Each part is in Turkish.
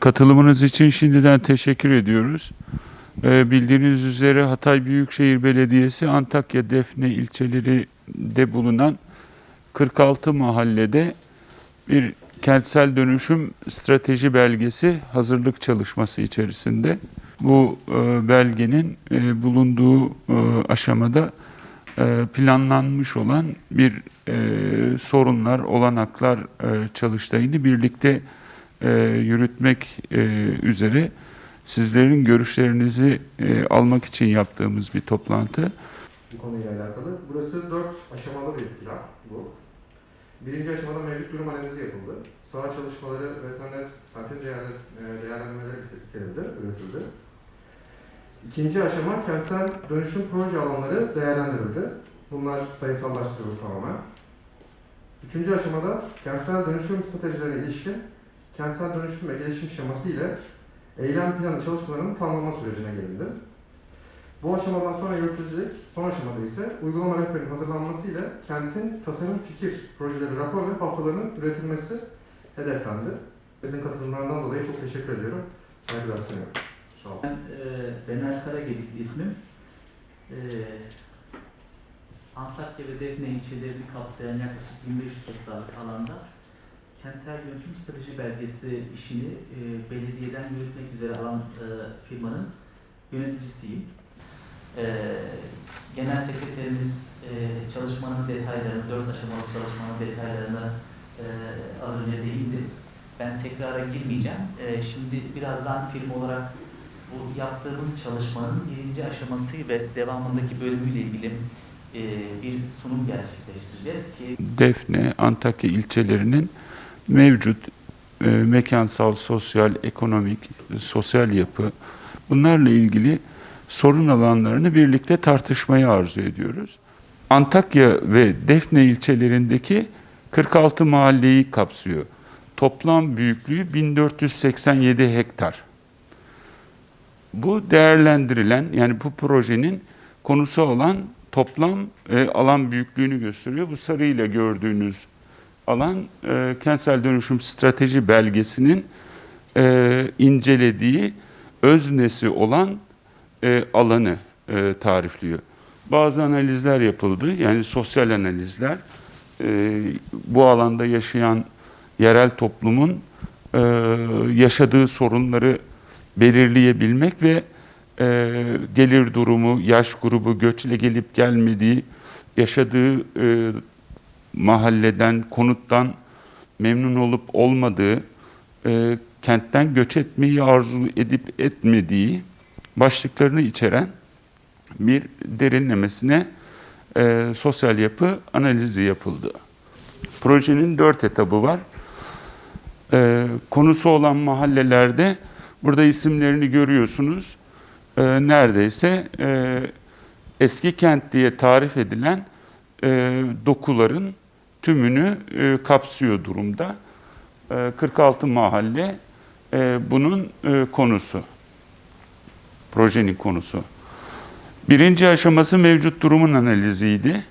Katılımınız için şimdiden teşekkür ediyoruz. Ee, Bildiğiniz üzere Hatay Büyükşehir Belediyesi Antakya Defne ilçelerinde bulunan 46 mahallede bir kentsel dönüşüm strateji belgesi hazırlık çalışması içerisinde. Bu e, belgenin e, bulunduğu e, aşamada e, planlanmış olan bir e, sorunlar, olanaklar e, çalıştayını birlikte e, yürütmek e, üzere sizlerin görüşlerinizi e, almak için yaptığımız bir toplantı. bu konuyla alakalı. Burası dört aşamalı bir plan bu. Birinci aşamada mevcut durum analizi yapıldı. Saha çalışmaları ve sentez, sentez e, değerlendirmeleri bitirildi, üretildi. İkinci aşama kentsel dönüşüm proje alanları değerlendirildi. Bunlar sayısallaştırıldı tamamen. Üçüncü aşamada kentsel dönüşüm stratejilerine ilişkin kentsel dönüşüm ve gelişim şeması ile eylem planı çalışmalarının planlama sürecine gelindi. Bu aşamadan sonra yürütülecek son aşamada ise uygulama rehberinin hazırlanması ile kentin tasarım fikir projeleri, rapor ve haftalarının üretilmesi hedeflendi. Bizim katılımlarından dolayı çok teşekkür ediyorum. Saygılar sunuyorum. Sağ olun. Ben e, Bener Karagedikli ismim. E, Antakya ve Defne ilçelerini kapsayan yaklaşık 1500 hektarlık alanda kentsel dönüşüm strateji belgesi işini e, belediyeden yürütmek üzere alan e, firmanın yöneticisiyim. E, genel sekreterimiz e, çalışmanın detaylarını, dört aşamalı çalışmanın detaylarını e, az önce değindi. Ben tekrara girmeyeceğim. E, şimdi birazdan firma olarak bu yaptığımız çalışmanın birinci aşaması ve devamındaki bölümüyle ilgili e, bir sunum gerçekleştireceğiz ki Defne, Antakya ilçelerinin mevcut e, mekansal, sosyal, ekonomik, sosyal yapı bunlarla ilgili sorun alanlarını birlikte tartışmayı arzu ediyoruz. Antakya ve Defne ilçelerindeki 46 mahalleyi kapsıyor. Toplam büyüklüğü 1487 hektar. Bu değerlendirilen yani bu projenin konusu olan toplam e, alan büyüklüğünü gösteriyor. Bu sarıyla gördüğünüz alan e, kentsel dönüşüm strateji belgesinin e, incelediği öznesi olan e, alanı e, tarifliyor. Bazı analizler yapıldı. Yani sosyal analizler e, bu alanda yaşayan yerel toplumun e, yaşadığı sorunları belirleyebilmek ve e, gelir durumu, yaş grubu, göçle gelip gelmediği, yaşadığı e, mahalleden, konuttan memnun olup olmadığı, e, kentten göç etmeyi arzu edip etmediği başlıklarını içeren bir derinlemesine e, sosyal yapı analizi yapıldı. Projenin dört etabı var. E, konusu olan mahallelerde burada isimlerini görüyorsunuz. E, neredeyse e, eski kent diye tarif edilen e, dokuların tümünü e, kapsıyor durumda. E, 46 mahalle e, bunun e, konusu. Projenin konusu. Birinci aşaması mevcut durumun analiziydi.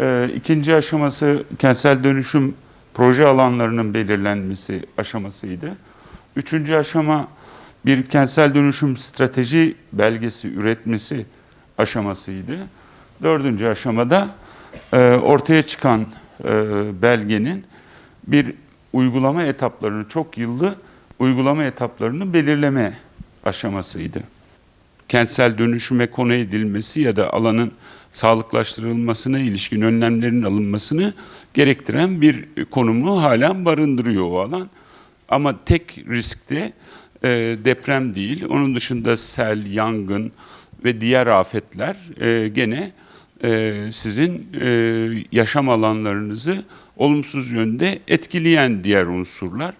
E, ikinci aşaması kentsel dönüşüm proje alanlarının belirlenmesi aşamasıydı. Üçüncü aşama bir kentsel dönüşüm strateji belgesi üretmesi aşamasıydı. Dördüncü aşamada e, ortaya çıkan belgenin bir uygulama etaplarını, çok yıllı uygulama etaplarını belirleme aşamasıydı. Kentsel dönüşüme konu edilmesi ya da alanın sağlıklaştırılmasına ilişkin önlemlerin alınmasını gerektiren bir konumu hala barındırıyor o alan. Ama tek riskte e, deprem değil, onun dışında sel, yangın ve diğer afetler e, gene e, sizin e, yaşam alanlarınızı olumsuz yönde etkileyen diğer unsurlar.